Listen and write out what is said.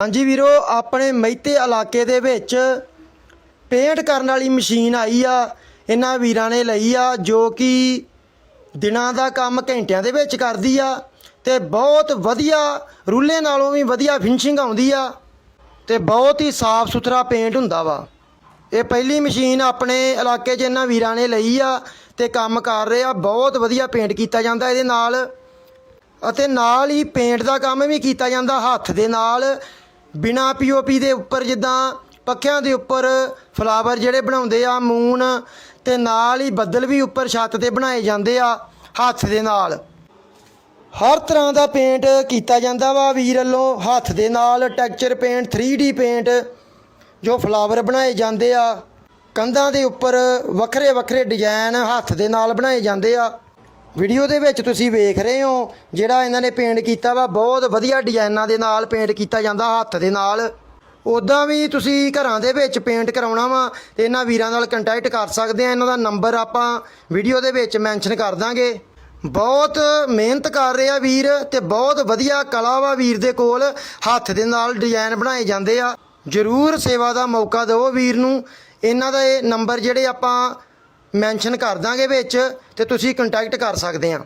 ਹਾਂਜੀ ਵੀਰੋ, ਆਪਣੇ ਮਹਿਤੇ ਇਲਾਕੇ ਦੇ ਵਿੱਚ ਪੇਂਟ ਕਰਨ ਵਾਲੀ ਮਸ਼ੀਨ ਆਈ ਆ, ਇਹਨਾਂ ਵੀਰਾਂ ਨੇ ਲਈ ਆ, ਜੋ ਕਿ ਦਿਨਾਂ ਦਾ ਕੰਮ ਘੰਟਿਆਂ ਦੇ ਵਿੱਚ ਕਰਦੀ ਆ, ਤੇ ਬਹੁਤ ਵਧੀਆ, ਰੂਲੇ ਨਾਲੋਂ ਵੀ ਵਧੀਆ ਫਿਨਿਸ਼ਿੰਗ ਆਉਂਦੀ ਆ, ਤੇ ਬਹੁਤ ਹੀ ਸਾਫ਼ ਸੁਥਰਾ ਪੇਂਟ ਹੁੰਦਾ ਵਾ। ਇਹ ਪਹਿਲੀ ਮਸ਼ੀਨ ਆਪਣੇ ਇਲਾਕੇ 'ਚ ਇਹਨਾਂ ਵੀਰਾਂ ਨੇ ਲਈ ਆ, ਤੇ ਕੰਮ ਕਰ ਰਹੇ ਆ, ਬਹੁਤ ਵਧੀਆ ਪੇਂਟ ਕੀਤਾ ਜਾਂਦਾ ਇਹਦੇ ਨਾਲ, ਅਤੇ ਨਾਲ ਹੀ ਪੇਂਟ ਦਾ ਕੰਮ ਵੀ ਕੀਤਾ ਜਾਂਦਾ ਹੱਥ ਦੇ ਨਾਲ ਬਿਨਾ ਪੀਓਪੀ ਦੇ ਉੱਪਰ ਜਿੱਦਾਂ ਪੱਖਿਆਂ ਦੇ ਉੱਪਰ ਫਲਾਵਰ ਜਿਹੜੇ ਬਣਾਉਂਦੇ ਆ, ਮੂਨ ਤੇ ਨਾਲ ਹੀ ਬੱਦਲ ਵੀ ਉੱਪਰ ਛੱਤ ਤੇ ਬਣਾਏ ਜਾਂਦੇ ਆ, ਹੱਥ ਦੇ ਨਾਲ। ਹਰ ਤਰ੍ਹਾਂ ਦਾ ਪੇਂਟ ਕੀਤਾ ਜਾਂਦਾ ਵਾ ਵੀਰ ਵੱਲੋਂ, ਹੱਥ ਦੇ ਨਾਲ ਟੈਕਸਚਰ ਪੇਂਟ 3D ਪੇਂਟ ਜੋ ਫਲਾਵਰ ਬਣਾਏ ਜਾਂਦੇ ਆ। ਕੰਧਾਂ ਦੇ ਉੱਪਰ ਵੱਖਰੇ ਵੱਖਰੇ ਡਿਜ਼ਾਈਨ ਹੱਥ ਦੇ ਨਾਲ ਬਣਾਏ ਜਾਂਦੇ ਆ। ਵੀਡੀਓ ਦੇ ਵਿੱਚ ਤੁਸੀਂ ਵੇਖ ਰਹੇ ਹੋ ਜਿਹੜਾ ਇਹਨਾਂ ਨੇ ਪੇਂਟ ਕੀਤਾ ਵਾ, ਬਹੁਤ ਵਧੀਆ ਡਿਜ਼ਾਈਨਾਂ ਦੇ ਨਾਲ ਪੇਂਟ ਕੀਤਾ ਜਾਂਦਾ ਹੱਥ ਦੇ ਨਾਲ। ਉਦਾਂ ਵੀ ਤੁਸੀਂ ਘਰਾਂ ਦੇ ਵਿੱਚ ਪੇਂਟ ਕਰਾਉਣਾ ਵਾ ਤੇ ਇਹਨਾਂ ਵੀਰਾਂ ਨਾਲ ਕੰਟੈਕਟ ਕਰ ਸਕਦੇ ਆ। ਇਹਨਾਂ ਦਾ ਨੰਬਰ ਆਪਾਂ ਵੀਡੀਓ ਦੇ ਵਿੱਚ ਮੈਂਸ਼ਨ ਕਰ ਦਾਂਗੇ। ਬਹੁਤ ਮਿਹਨਤ ਕਰ ਰਿਹਾ ਵੀਰ ਤੇ ਬਹੁਤ ਵਧੀਆ ਕਲਾ ਵਾ ਵੀਰ ਦੇ ਕੋਲ। ਹੱਥ ਦੇ ਨਾਲ ਡਿਜ਼ਾਈਨ ਬਣਾਏ ਜਾਂਦੇ ਆ। ਜਰੂਰ ਸੇਵਾ ਦਾ ਮੌਕਾ ਦਿਓ ਵੀਰ ਨੂੰ। ਇਹਨਾਂ ਦਾ ਇਹ ਨੰਬਰ ਜਿਹੜੇ ਆਪਾਂ ਮੈਂਸ਼ਨ ਕਰ ਦਾਂਗੇ ਵਿੱਚ ਤੇ ਤੁਸੀਂ ਕੰਟੈਕਟ ਕਰ ਸਕਦੇ ਆ।